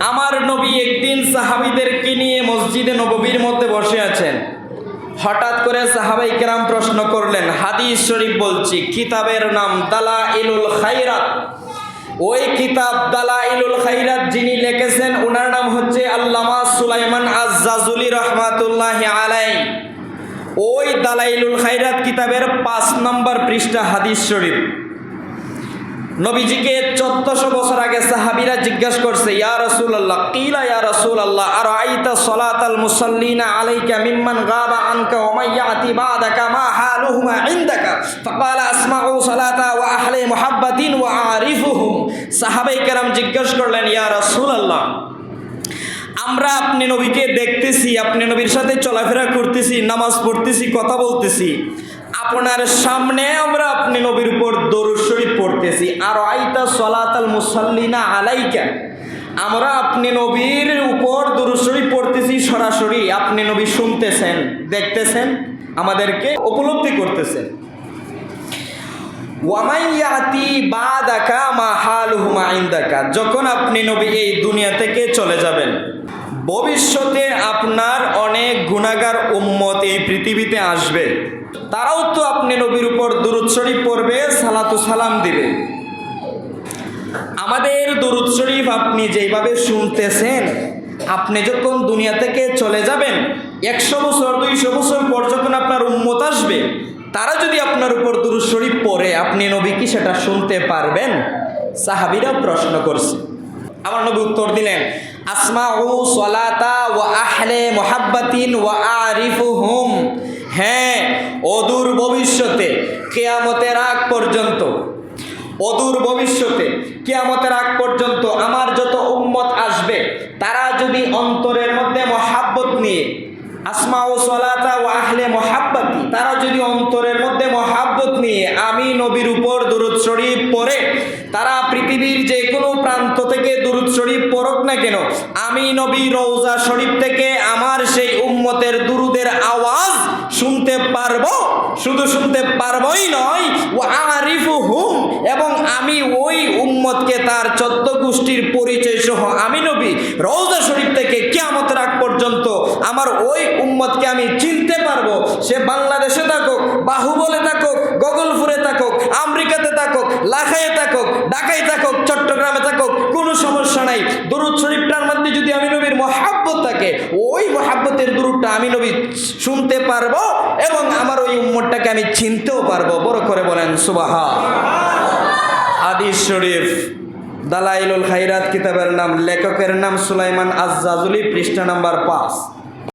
আমার নবী একদিন সাহাবিদেরকে নিয়ে মসজিদে নববীর মধ্যে বসে আছেন। হঠাৎ করে সাহাবাই কেরাম প্রশ্ন করলেন, হাদিস শরীফ বলছি, কিতাবের নাম দালা ইলুল খাইরাত ওই কিতাব দালা ইলুল খাইরাত যিনি লিখেছেন ওনার নাম হচ্ছে আল্লামা সুলাইমান আজাজুলি রহমাতুল্লাহ আলাই ওই দালাইলুল খাইরাত কিতাবের পাঁচ নম্বর পৃষ্ঠা হাদিস শরীফ। নবীজিকে চোদ্দশো বছর আগে সাহাবিরা জিজ্ঞাসা করছে, ইয়া রসুল আল্লাহ কিলা ইয়া রসুল আল্লাহ আর আইতা সলাত আল মুসাল্লিনা আলাইকা মিম্মান গাবা আনকা ওমাইয়াতি বাদাকা, মা হালুহুমা ইনদাকা? ফাকাল, আসমাউ সালাতা ওয়া আহলে মুহাব্বাতিন ওয়া আরিফুহুম। সাহাবাই কেরাম জিজ্ঞাসা করলেন, ইয়া রসুল আল্লাহ আমরা আপনি নবীকে দেখতেছি, আপনি নবীর সাথে চলাফেরা করতেছি, নামাজ পড়তেছি, কথা বলতেছি। আপনার সামনে আমরা আপনি নবীর উপর দরুদ পড়তেছি। আর আইতা সলাতাল মুসাল্লিনা আলাইকা। আমরা আপনি নবীর উপর দরুদ পড়তেছি সরাসরি। আপনি নবী শুনতেছেন, দেখতেছেন, আমাদেরকে উপলব্ধি করতেছেন। ওয়ামাইয়াতি বা বাদাকা মা হালুহুমা ইনদাকা। যখন আপনি নবী এই দুনিয়া থেকে চলে যাবেন ভবিষ্যতে আপনার অনেক গুণাগার উম্মত এই পৃথিবীতে আসবে। তারাও তো আপনি নবীর উপর দুরুদ শরীফ পড়বে, সালাতু সালাম দিবে। আমাদের দুরুদ শরীফ আপনি যেভাবে শুনতেছেন, আপনি যখন দুনিয়া থেকে চলে যাবেন, একশো বছর, দুইশো বছর পর যখন আপনার উম্মত আসবে, তারা যদি আপনার উপর দুরুদ শরীফ পড়ে, আপনি নবী কি সেটা শুনতে পারবেন? সাহাবিরা প্রশ্ন করছে। আমার নবী উত্তর দিলেন আসমা ও সলাতা ও আহলে মোহাব্বাতিন ও আরিফুহুম। হ্যাঁ অদূর ভবিষ্যতে, কেয়ামতের আগ পর্যন্ত, অদূর ভবিষ্যতে, কেয়ামতের আগ পর্যন্ত আমার যত উম্মত আসবে, তারা যদি অন্তরের মধ্যে মহাব্বত নিয়ে আসমা ও সলাতা ও আহলে মহাব্বাতি, তারা যদি অন্তরের মধ্যে মহাব্বত নিয়ে, আমি নবীর উপর দুরুদ শরীফ পড়ে, তারা পৃথিবীর যে দুরুদ শরীফ পড়ক না কেন? আমি নবী রৌজা শরীফ থেকে আমার সেই উম্মতের দুরুদের আওয়াজ শুনতে পারব। শুধু শুনতে পারবই নয় ও আরিফু হুম এবং আমি ওই উম্মতকে তার চোদ্দ গোষ্ঠীর পরিচয় সহ আমি নবী রৌজা শরীফ থেকে কেয়ামতের আগ পর্যন্ত আমার ওই উম্মতকে আমি চিনতে পারব। সে বাংলাদেশে থাকুক, বাহুবলে থাকুক, গগলপুরে থাকুক, আমেরিকাতে থাকুক, লাখাইয়ে থাকুক, ঢাকায় থাকুক, চট্টগ্রামে থাকে ওই মহাব্বতের দূরটা আমি নবী শুনতে পারব এবং আমার ওই উম্মতটাকে আমি চিনতেও পারব। বড় করে বলেন সুবাহা হাদিস শরীফ, দালাইলুল খাইরাত কিতাবের নাম, লেখকের নাম সুলাইমান আজাজুলি পৃষ্ঠা নাম্বার পাঁচ।